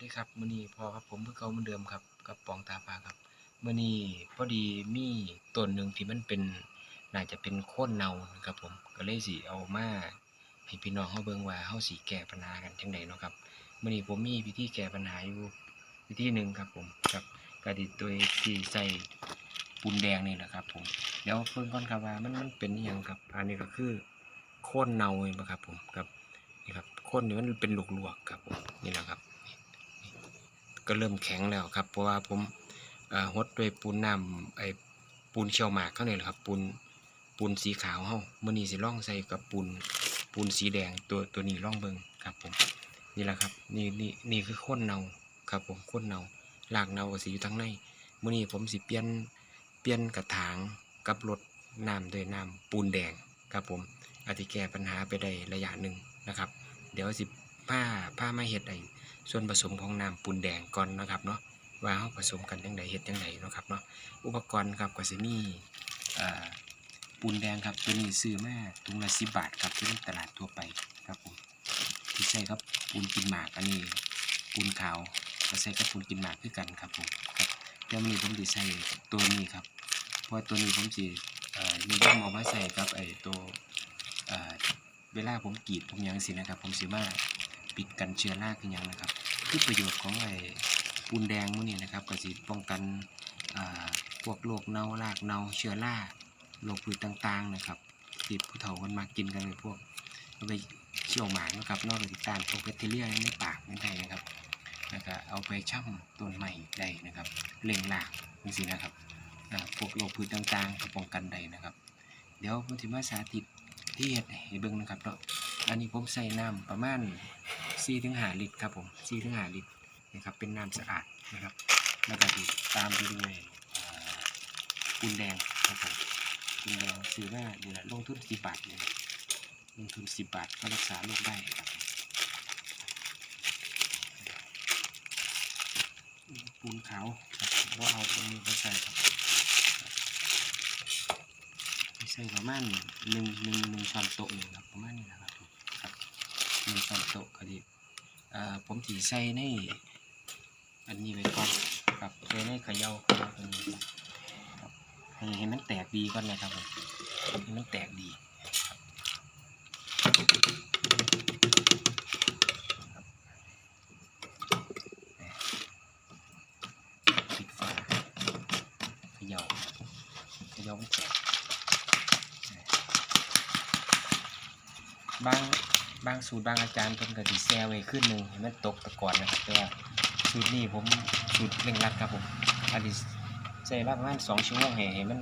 ดีครับมื้อนี้พอครับผมเพื่อเก่าเหมือนเดิมครับกับปองตาฟ้าครับมื้อนี้พอดีมีต้นหนึ่งที่มันเป็นน่าจะเป็นโค่นเนาครับผมก็เลยสิเอามาให้พี่น้องเฮาเบิ่งว่าเฮาสิแก้ปัญหากันจังไดเนาะครับมื้อนี้ผมมีวิธีแก้ปัญหาอยู่วิธีหนึ่งครับผมครับกระดิโดยที่ใส่ปูนแดงนี่แหละครับ ผมเดี๋ยวเพิ่งก่อนครับว่ามันมันเป็นอิหยังครับอันนี้ก็คือโค่นเนาเองครับผมครับนี่ครับโคนนี่มันเป็นหลวกๆครับผมนี่แหละครับ ก็เริ่มแข็งแล้วครับ เพราะว่าผมหดด้วยปูนน้ำไอ้ปูนเชียวหมากเข้าเนี่แหละครับ ปูนปูนสีขาวเฮามื้อนี้สิล่องใส่กับปูนปูนสีแดงตัวตัวนี้ล่องเบิงครับผมนี่แหละครับนี่นี่นี่คือโคนเนาครับผมโคนเนาหลากเนาก็สิอยู่ทางในมื้อนี้ผมสิเปลี่ยนเปลี่ยนกระถางกับรถน้ำด้วยน้ำปูนแดงครับผมอาจจะแก้ปัญหาไปได้ระยะหนึ่งนะครับ เดี๋ยวสิผ้าผ้ามาเฮ็ดไอ้ ส่วนผสมของน้ำปูนแดงก่อนนะครับเนาะว่าเฮาผสมกันจังไดเฮ็ดจังไดเนะครับเนาะอุปกรณ์ครับก็สิมีปูนแดงครับตัวนี้ซื้อมาถุงละ10บาทครับที่ตลาดทั่วไปครับผมที่ใช้ครับปูนกินหมากอันนี้ปูนขาวก็ใช้กับปูนกินหมากคือกันครับผมครับเดี๋ยวนี้ผมสิใช้ตัวนี้ครับเพราะตัวนี้ผมสิเอ่อนิยมเอามาใส่กับไอ้ตัวเอ่อเวลาผมกรีดผมยังสินะครับ ผมสิมาปิดกันเชื้อราคือหยังนะครับ คือประโยชน์ของไอ้ปูนแดงมื้อนี้นะครับก็สิป้องกันพวกโรคเน่ารากเน่าเชื้อราโรคพืชต่างๆนะครับที่ผู้เฒ่าคนมากินกันเลยพวกเอาไปเชี่ยวหมากนะครับนอกจากต้านพวกแบคทีเรียในปากในไทยนะครับแล้วก็เอาไปช่ำต้นไม้ได้นะครับเล็งหลากนี่สินะครับพวกโรคพืชต่างๆก็ป้องกันได้นะครับ เดี๋ยวผมสิมาสาธิตที่เห็ดให้เบิ่งนะครับเนาะอันนี้ผมใส่น้ำประมาณ 4ถึง5ลิตรครับผม4ถึง5ลิตรนะครับเป็นน้ำสะอาดนะครับแล้วก็ติดตามไปด้วยเอ่อปูนแดงครับผมปูนแดงซื้อมานี่แหละลงทุน10บบาทเนี่ยลงทุน10บบาทก็รักษาโรคได้ครับปูนขาวครับว่าเอาตรงนี้มาใส่ครับใส่ประมาณหนึ่งหนึ่งหนึ่งช้อนโต๊ะนี่ครับประมาณนี้นะครับ นึ่งช้อนโต๊ะก็ดีอ่อผมสีใส่ในอันนี้ไว้ก่อนครับใส่ในเขย่าเขย่าตัวนี้ครับให้ให้มันแตกดีก่อนนะครับผมให้มันแตกดีปิดฝาเขย่าเขย่ามันแตกบาง บางสูตรบางอาจารย์เพิ่นก็สิแซ่ไว้ขึ้นหนึ่งให้มันตกตะกอนนะครับแต่ว่าสูตรนี้ผมสูตรเร่งรัดครับผมอันนี้ใช้ประมาณสองชั่วโมงให้ให้มัน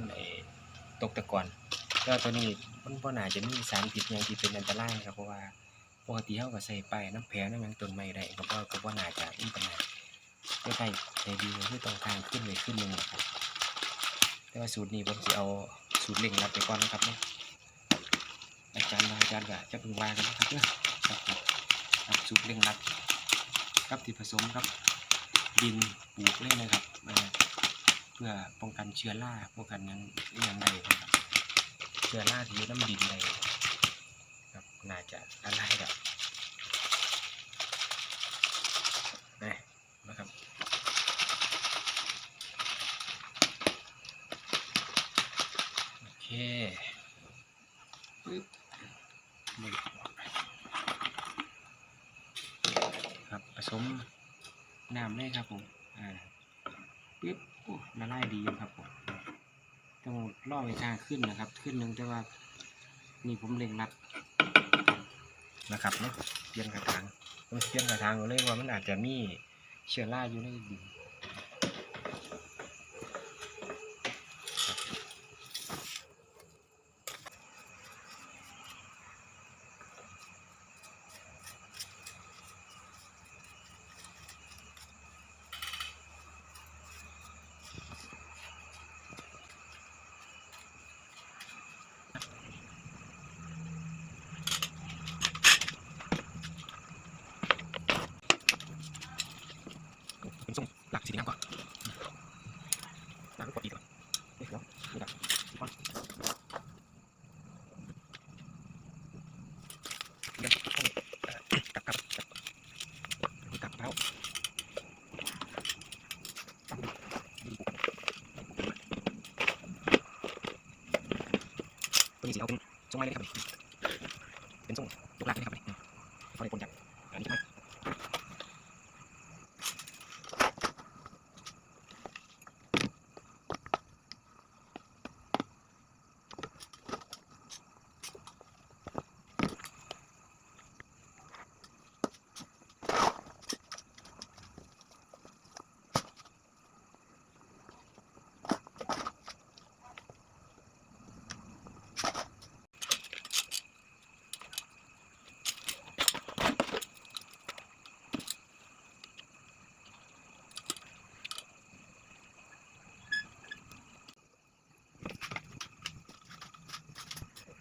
ตกตะกอนแต่ว่าตัวนี้มันบ่น่าจะมีสารพิษหยังที่เป็นอันตรายนะครับเพราะว่าปกติเฮาก็ใส่ไปน้ำแผลน้ำยังต้นไม้ได้ก็บ่ก็บ่น่าจะมีปัญหาแต่ใช่ใจดีก็คือต้องทางขึ้นไว้ขึ้นหนึ่งครับแต่ว่าสูตรนี้ผมสิเอาสูตรเร่งรัดไปก่อนนะครับเนาะ อาจารย์อาจารย์ก็จะพึงวากันนะครับเพื่อครับครับครับสูตรเร่งรัดครับที่ผสมครับดินปลูกเลยนะครับเพื่อป้องกันเชื้อราป้องกันยังยังใดนะครับเชื้อราที่น้ำดินใดครับน่าจะอะไรแบบนี่นะครับ โอเคปึ๊บ ไม่ออกครับผ สมน้ำเลยครับผม อ่าปึ๊บโอ้ละลายดีครับผมต้องล่อไปทางขึ้นนะครับ ขึ้นหนึ่งแต่ว่านี่ผมเล็งรัดนะครับเนาะเปลี่ยนกระถางผมเปลี่ยนกระถางเลยว่ามันอาจจะมีเชื้อราอยู่ในดินทรงหลักสีน้ำก่อนน้ำกดอีกก่อนเดี๋ยวนี่ครับอีกก่อนเดี๋ยวต้องเอ่อกลับกลับกลับกลับเท้า ตัวนี้สีเอาเป็นทรงไม้เลยครับเป็นทรงยกลากนะครับนี่เขาได้ผลจากอันนี้ใช่ไหม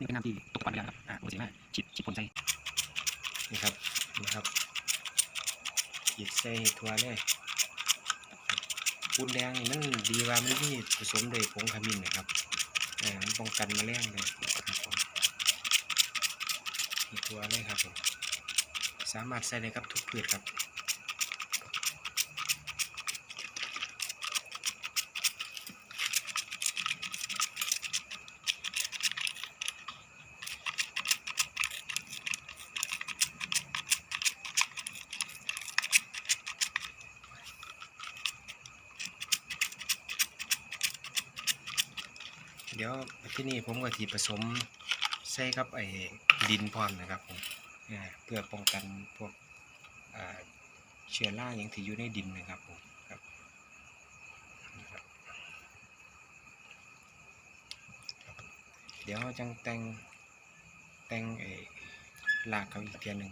เป็นน้ำที่ตกปันไปแล้วครับอ่าโอเคมากฉีดฉีดพ่นใส่นี่ครับนี่ครับฉีดใส่ทั่วเลยปูนแดงนี่มันดีว่ามันมีผสมด้วยผงขมิ้นนะครับอ่ามันป้องกันแมลงเลยครับผมนี่ทั่วเลยครับผมสามารถใส่ได้กับทุกพืชครับ เดี๋ยวที่นี่ผมก็ทีผสมใส่กับไอ้ดินพร้อมนะครับผมเพื่อป้องกันพวกเชื้อราอย่างที่อยู่ในดินนะครับผมครับเดี๋ยวจังแต่งแต่งไอ้รากเขาอีกเทียหนึ่ง